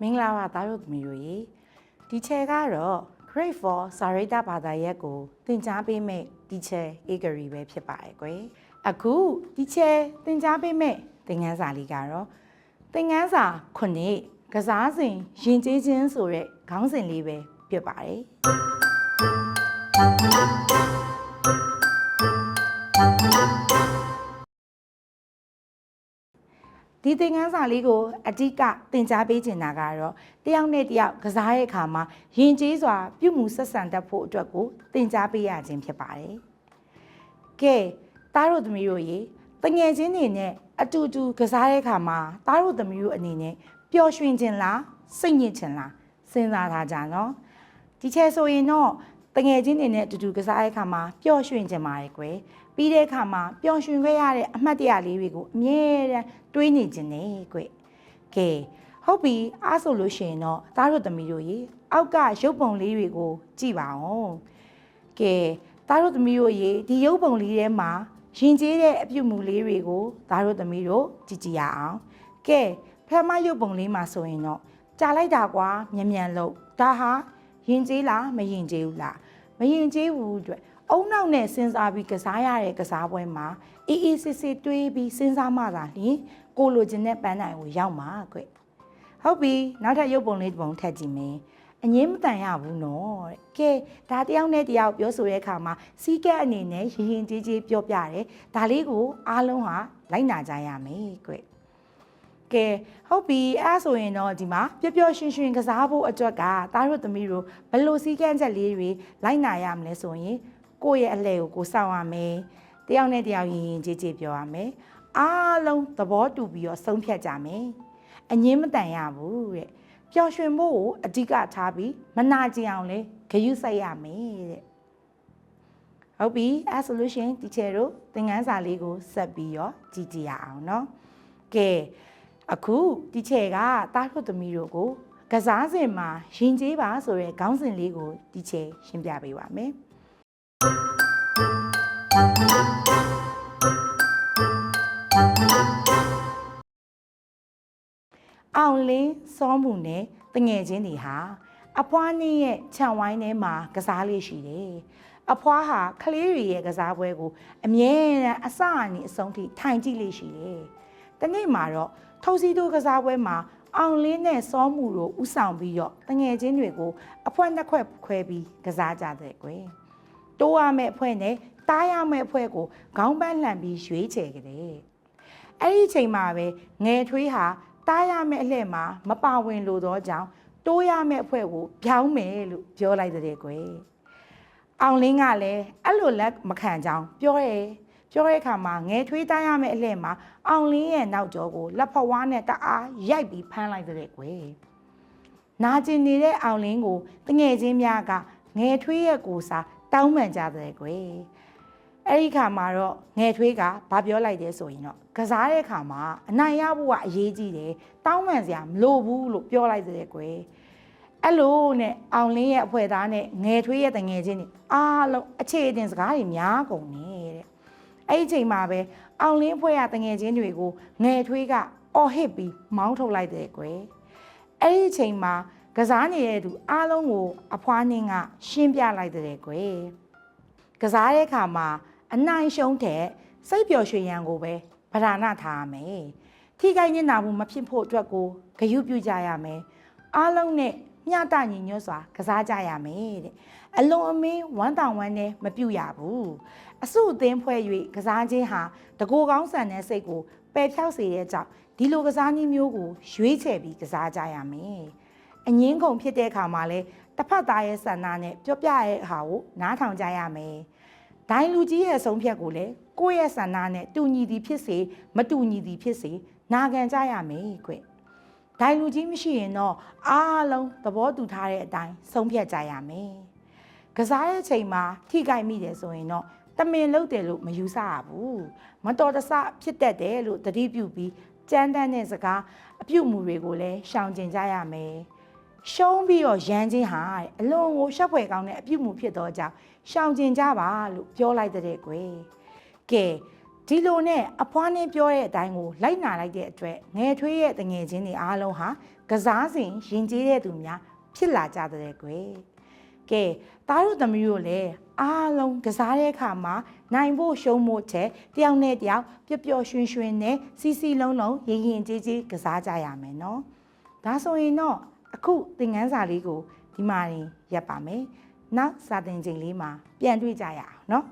မင်္ဂလာပါသားတို့သမီးတို့ရေဒီချဲကတော့ Grade 4စာရိတ္တဘာသာရပ်ကိုသင်ကြားပေးမယ့်ဒီချဲ Agri ပဲဖြစ်ပါတယ်ကွယ်အခုဒီချဲသင်ကြားပေးမယ့်သင်ခန်းစာလေးကတော့သင်ခန်းစာခုနှစ်ကစားစဉ်ရင်ကျေးခြင်းဆိုတဲ့ခေါင်းစဉ်လေးပဲဖြစ်ပါတယ် ဒီသင်ခန်းစာလေးကိုအဓိကသင်ကြားပေးချင်တာကတော့တယောက်နဲ့တယောက်ကစားတဲ့အခါမှာယဉ်ကျေးစွာ ပြုမှုဆက်ဆံတတ်ဖို့အတွက်ကိုသင်ကြားပေးရခြင်းဖြစ်ပါတယ်။ကဲသားတို့သမီးတို့ရေတငယ်ချင်းတွေနဲ့အတူတူကစားတဲ့အခါမှာသားတို့သမီးတို့အနေနဲ့ပျော်ရွှင်ခြင်းလားစိတ်ညစ်ခြင်းလားစဉ်းစားထားကြနော်။ဒီချဲဆိုရင်တော့တငယ်ချင်းတွေနဲ့အတူတူကစားတဲ့အခါမှာပျော်ရွှင်ခြင်းပါတယ်ကွယ်။ ပြီးတဲ့အခါမှာပျော်ရွှင်ခဲ့ရတဲ့အမှတ်တရလေးတွေကိုအမြဲတမ်းတွေးနေခြင်းနဲ့ကွ။ကဲဟုတ်ပြီအားဆိုလို့ရှိရင်တော့သားတို့သမီးတို့ရေအောက်ကရုပ်ပုံလေးတွေကိုကြည့်ပါဦး။ကဲသားတို့သမီးတို့ရေဒီရုပ်ပုံလေးထဲမှာရင်ကျေးတဲ့အပြုတ်မှုလေးတွေကိုသားတို့သမီးတို့ကြည့်ကြည့်ရအောင်။ကဲဖះမရုပ်ပုံလေးမှာဆိုရင်တော့ကြာလိုက်တာကွာမြန်မြန်လို့ဒါဟာရင်ကျေးလားမရင်ကျေးဘူးလားမရင်ကျေးဘူးအတွက် အုံနောက်နဲ့စဉ်းစားပြီးကစားရတဲ့ကစားပွဲမှာအေးအေးဆေးဆေးတွေးပြီးစဉ်းစားမှသာလျှင်ကိုလိုချင်တဲ့ပန်းတိုင်ကိုရောက်မှာကွဟုတ်ပြီနောက်ထပ်ရုပ်ပုံလေးတစ်ပုံထပ်ကြည့်မယ်အငင်းမတန်ရဘူးနော်တဲ့ကဲဒါတယောက်နဲ့တယောက်ပြောဆိုတဲ့အခါမှာစီးကက်အနေနဲ့ရင်ရင်ကြီးကြီးပြောပြတယ်ဒါလေးကိုအားလုံးဟာလိုက်နာကြရမယ်ကွကဲဟုတ်ပြီအဲ့ဒါဆိုရင်တော့ဒီမှာပျော်ပျော်ရွှင်ရွှင်ကစားဖို့အတွက်ကသားတို့သမီးတို့ဘယ်လိုစီးကက်ချက်လေးတွေလိုက်နာရမလဲဆိုရင် ကိုယ့်ရဲ့အလဲကိုကိုစောင့်ရမယ်တယောက်နဲ့တယောက်ရင်ရင်ကြီးကြီးပြောရမယ်အားလုံးသဘောတူပြီးတော့ဆုံးဖြတ်ကြမယ်အငင်းမတန်ရဘူးတဲ့ပျော်ရွှင်ဖို့ကိုအဓိကထားပြီးမနာကျင်အောင်လဲဂရုစိုက်ရမယ်တဲ့ဟုတ်ပြီအဲ့ဆိုလို့ရှရင်တီချယ်တို့သင်ခန်းစာလေးကိုဆက်ပြီးတော့ကြည့်ကြည့်ရအောင်เนาะကဲအခုတီချယ်ကတားထုတ်သမီးတို့ကိုကစားစင်မှာရင်ကျေးပါဆိုရဲခေါင်းစဉ်လေးကိုတီချယ်ရှင်းပြပေးပါမယ် အောင်လင်းစောမှုနဲ့တငယ်ချင်းတွေဟာအဖွားနည်းရဲ့ခြံဝိုင်းထဲမှာကစားလေးရှိတယ်။အဖွားဟာကလေးတွေရဲ့ကစားပွဲကိုအမြဲတမ်းအစအနီအဆုံးထိထိုင်ကြည့်လေးရှိတယ်။တနေ့မှာတော့ထုတ်စီတို့ကစားပွဲမှာအောင်လင်းနဲ့စောမှုတို့ဥဆောင်ပြီးတော့တငယ်ချင်းတွေကိုအဖွက်နှစ်ခွက်ခွဲပြီးကစားကြတဲ့ကွယ်။ တိုးရမယ့်အဖွဲနဲ့တားရမယ့်အဖွဲကိုခေါင်းပန်းလှန်ပြီးရွေးချယ်ကြတယ်။အဲ့ဒီအချိန်မှာပဲငယ်ထွေးဟာတားရမယ့်အလှဲ့မှာမပါဝင်လို့တော့ကြောင့်တိုးရမယ့်အဖွဲ့ကိုပြောင်းမယ်လို့ပြောလိုက်တဲ့ကွယ်အောင်လင်းကလည်းအဲ့လိုလက်မခံကြောင်းပြောရဲပြောတဲ့အခါမှာငယ်ထွေးတားရမယ့်အလှဲ့မှာအောင်လင်းရဲ့နောက်ကျောကိုလက်ဖဝါးနဲ့တအားရိုက်ပြီးဖမ်းလိုက်တဲ့ကွယ်နာကျင်နေတဲ့အောင်လင်းကိုတငယ်ချင်းများကငယ်ထွေးရဲ့ကိုစား တောင်းပန်ကြတဲ့ကွယ်အဲ့ဒီခါမှာတော့ငယ်ထွေးကဘာပြောလိုက်တယ်ဆိုရင်တော့ကစားတဲ့ခါမှာအနိုင်ရဖို့ကအရေးကြီးတယ်တောင်းပန်စရာမလိုဘူးလို့ပြောလိုက်တဲ့ကွယ်အဲ့လိုနဲ့အောင်လင်းရဲ့အဖွဲသားနဲ့ငယ်ထွေးရဲ့တငယ်ချင်းတွေအားလုံးအခြေအတင်စကားတွေများကုန်နေတဲ့အဲ့ဒီအချိန်မှာပဲအောင်လင်းအဖွဲရတငယ်ချင်းတွေကိုငယ်ထွေးကအော်ဟစ်ပြီးမောင်းထုတ်လိုက်တဲ့ကွယ်အဲ့ဒီအချိန်မှာ ကစားနေတဲ့သူအားလုံးကို အဖွားနှင်းကရှင်းပြလိုက်တဲ့ကွယ်ကစားတဲ့အခါမှာအနိုင်ရှုံးတဲ့စိတ်ပျော်ရွှင်ရန်ကိုပဲဗဒနာထားရမယ်ထိခိုက်ညနာမှုမဖြစ်ဖို့အတွက်ကိုဂရုပြုကြရမယ်အားလုံးနဲ့မျှတညီညွတ်စွာကစားကြရမယ်တဲ့အလွန်အမင်းဝမ်းတောင်ဝမ်းနဲ့မပြုတ်ရဘူးအစုအသင်းဖွဲ့၍ကစားခြင်းဟာတကိုယ်ကောင်းဆန်တဲ့စိတ်ကိုပယ်ဖြောက်စေတဲ့ကြောင့်ဒီလိုကစားနည်းမျိုးကိုရွေးချယ်ပြီးကစားကြရမယ် အငင်းကုန်ဖြစ်တဲ့အခါမှာလဲတစ်ဖက်သားရဲ့ဆန္ဒနဲ့ပြောပြရဲ့အခါကိုနားထောင်ကြရမယ်ဒိုင်းလူကြီးရဲ့အဆုံးဖြတ်ကိုလည်းကိုယ့်ရဲ့ဆန္ဒနဲ့တူညီသည်ဖြစ်စေမတူညီသည်ဖြစ်စေနာခံကြရမယ်ကွဒိုင်လူကြီးမရှိရင်တော့အားလုံးသဘောတူထားတဲ့အတိုင်းဆုံးဖြတ်ကြရမယ်ကစားရဲ့ချိန်မှာထိကြိုက်မိတယ်ဆိုရင်တော့တမင်လုပ်တယ်လို့မယူဆရဘူးမတော်တဆဖြစ်တတ်တယ်လို့တတိပြုပြီးကြမ်းတမ်းတဲ့စကားအပြုတ်မှုတွေကိုလည်းရှောင်ကျဉ်ကြရမယ် ရှုံးပြီးတော့ရန်ချင်းဟာအလွန်ကိုရှက်ဖွယ်ကောင်းတဲ့အပြုတ်မှုဖြစ်တော့ကြောင့်ရှောင်ကျဉ်ကြပါလို့ပြောလိုက်တဲ့ကွယ်ကဲဒဒီလိုနဲ့အဖွားနဲ့ပြောတဲ့အတိုင်းကိုလိုက်နာလိုက်တဲ့အတွက်ငယ်ထွေးရဲ့တငယ်ချင်းတွေအားလုံးဟာကစားစဉ်ရင်ကျေးတဲ့သူများဖြစ်လာကြတဲ့ကွယ်ကဲသားတို့သမီးတို့လည်းအားလုံးကစားတဲ့အခါမှာနိုင်ဖို့ရှုံးဖို့ချက်တယောက်နဲ့တယောက်ပျော်ပျော်ရွှင်ရွှင်နဲ့စီစီလုံးလုံးရင်ရင်ကျေးကျေးကစားကြရမယ်နော်ဒါဆိုရင်တော့ အခုသင်ခန်းစာလေးကိုဒီမှာရင်ရပ်ပါမယ်နောက်စာသင်ချိန်လေးမှာပြန်တွေ့ကြရအောင်နော်